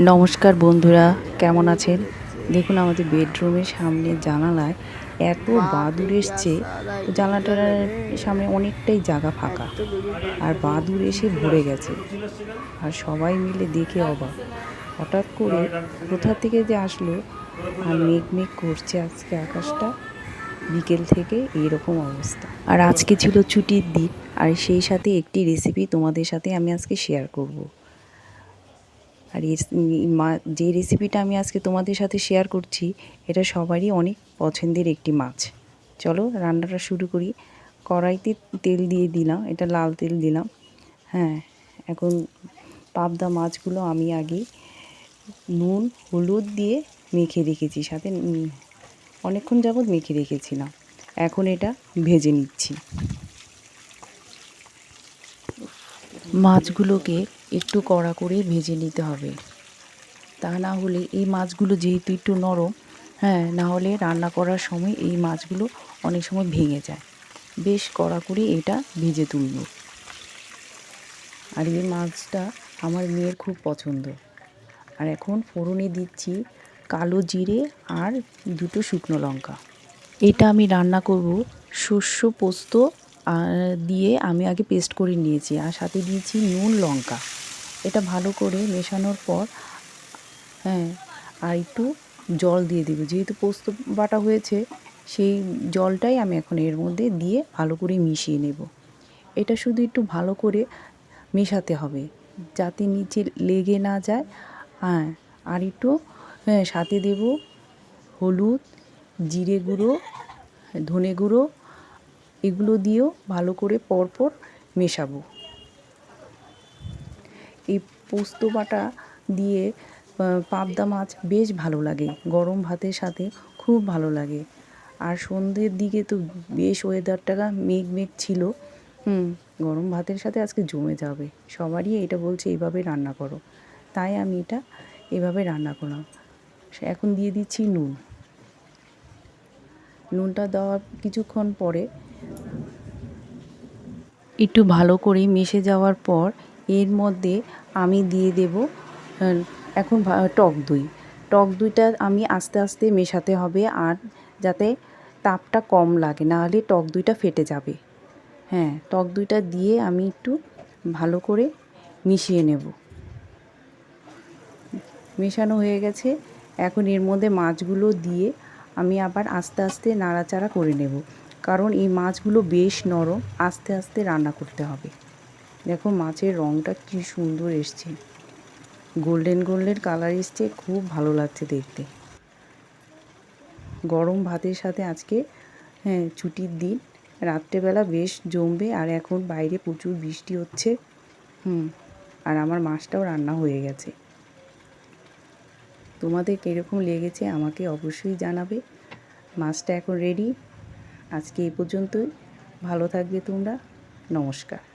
নমস্কার বন্ধুরা, কেমন আছেন? দেখুন আমাদের বেডরুমের সামনে জানালায় এত বাদুর এসছে জানালাটার সামনে অনেকটাই জায়গা ফাঁকা। আর বাদুর এসে ভরে গেছে। আর সবাই মিলে দেখে অবাক। হঠাৎ করে কোথা থেকে যে আসলো আর মেঘ মেঘ করছে আজকে আকাশটা, বিকেল থেকে এইরকম অবস্থা। আর আজকে ছিল ছুটির দিন, আর সেই সাথে একটি রেসিপি তোমাদের সাথে আমি আজকে শেয়ার করব। আর যে রেসিপিটা আমি আজকে তোমাদের সাথে শেয়ার করছি, এটা সবারই অনেক পছন্দের একটি মাছ। চলো রান্নাটা শুরু করি। কড়াইতে তেল দিয়ে দিলাম, এটা লাল তেল দিলাম। হ্যাঁ এখন পাবদা মাছগুলো আমি আগে নুন, হলুদ দিয়ে মেখে রেখেছি, সাথে অনেকক্ষণ যাবৎ মেখে রেখেছিলাম। এখন এটা ভেজে নিচ্ছি। মাছগুলোকে একটু কড়া করে ভেজে নিতে হবে। তা না হলে এই মাছগুলো যেহেতু একটু নরম হ্যাঁ না হলে রান্না করার সময় এই মাছগুলো অনেক সময় ভেঙে যায়। বেশ কড়া করে এটা ভেজে তুলব। আর এই মাছটা আমার মেয়ের খুব পছন্দ। আর এখন ফোড়নে দিচ্ছি কালো জিরে আর দুটো শুকনো লঙ্কা। এটা আমি রান্না করব শস্য পোস্ত দিয়ে আমি আগে পেস্ট করে নিয়েছি। আর সাথে দিয়েছি নুন লঙ্কা। এটা ভালো করে মেশানোর পর হ্যাঁ আর একটু জল দিয়ে দেবো। যেহেতু পোস্ত বাটা হয়েছে, সেই জলটাই আমি এখন এর মধ্যে দিয়ে ভালো করে মিশিয়ে নেব। এটা শুধু একটু ভালো করে মেশাতে হবে, যাতে নিচে লেগে না যায়। হ্যাঁ আর একটু হ্যাঁ সাথে দেব হলুদ, জিরে গুঁড়ো, ধনে গুঁড়ো, এগুলো দিয়েও ভালো করে পরপর মেশাবো। এই পোস্ত বাটা দিয়ে পাবদা মাছ বেশ ভালো লাগে। গরম ভাতের সাথে খুব ভালো লাগে। আর সন্ধ্যের দিকে তো বেশ ওয়েদারটা মেঘ মেঘ ছিল। হুম, গরম ভাতের সাথে আজকে জমে যাবে। সবারই এটা বলছে এইভাবে রান্না করো। তাই আমি এটা এভাবে রান্না করলাম। এখন দিয়ে দিচ্ছি নুন। নুনটা দেওয়ার কিছুক্ষণ পরে একটু ভালো করে মিশে যাওয়ার পর এর মধ্যে আমি দিয়ে দেব এখন টক দই। টক দইটা আমি আস্তে আস্তে মেশাতে হবে আর যাতে তাপটা কম লাগে, না হলে টক দইটা ফেটে যাবে। হ্যাঁ টক দইটা দিয়ে আমি একটু ভালো করে মিশিয়ে নেব। মেশানো হয়ে গেছে। এখন এর মধ্যে মাছগুলো দিয়ে আমি আবার আস্তে আস্তে নাড়াচাড়া করে নেব। কারণ এই মাছগুলো বেশ নরম, আস্তে আস্তে রান্না করতে হবে। দেখো মাছের রঙটা কি সুন্দর এসছে। গোল্ডেন গোল্ডেন কালার এসছে, খুব ভালো লাগছে দেখতে। গরম ভাতের সাথে আজকে হ্যাঁ ছুটির দিন। রাত্রেবেলা বেশ জমবে আর এখন বাইরে প্রচুর বৃষ্টি হচ্ছে। হুম, আর আমার মাছটাও রান্না হয়ে গেছে। তোমাদের কীরকম লেগেছে আমাকে অবশ্যই জানাবে। মাছটা এখন রেডি আজকে এই পর্যন্তই। ভালো থাকবে তোমরা। নমস্কার।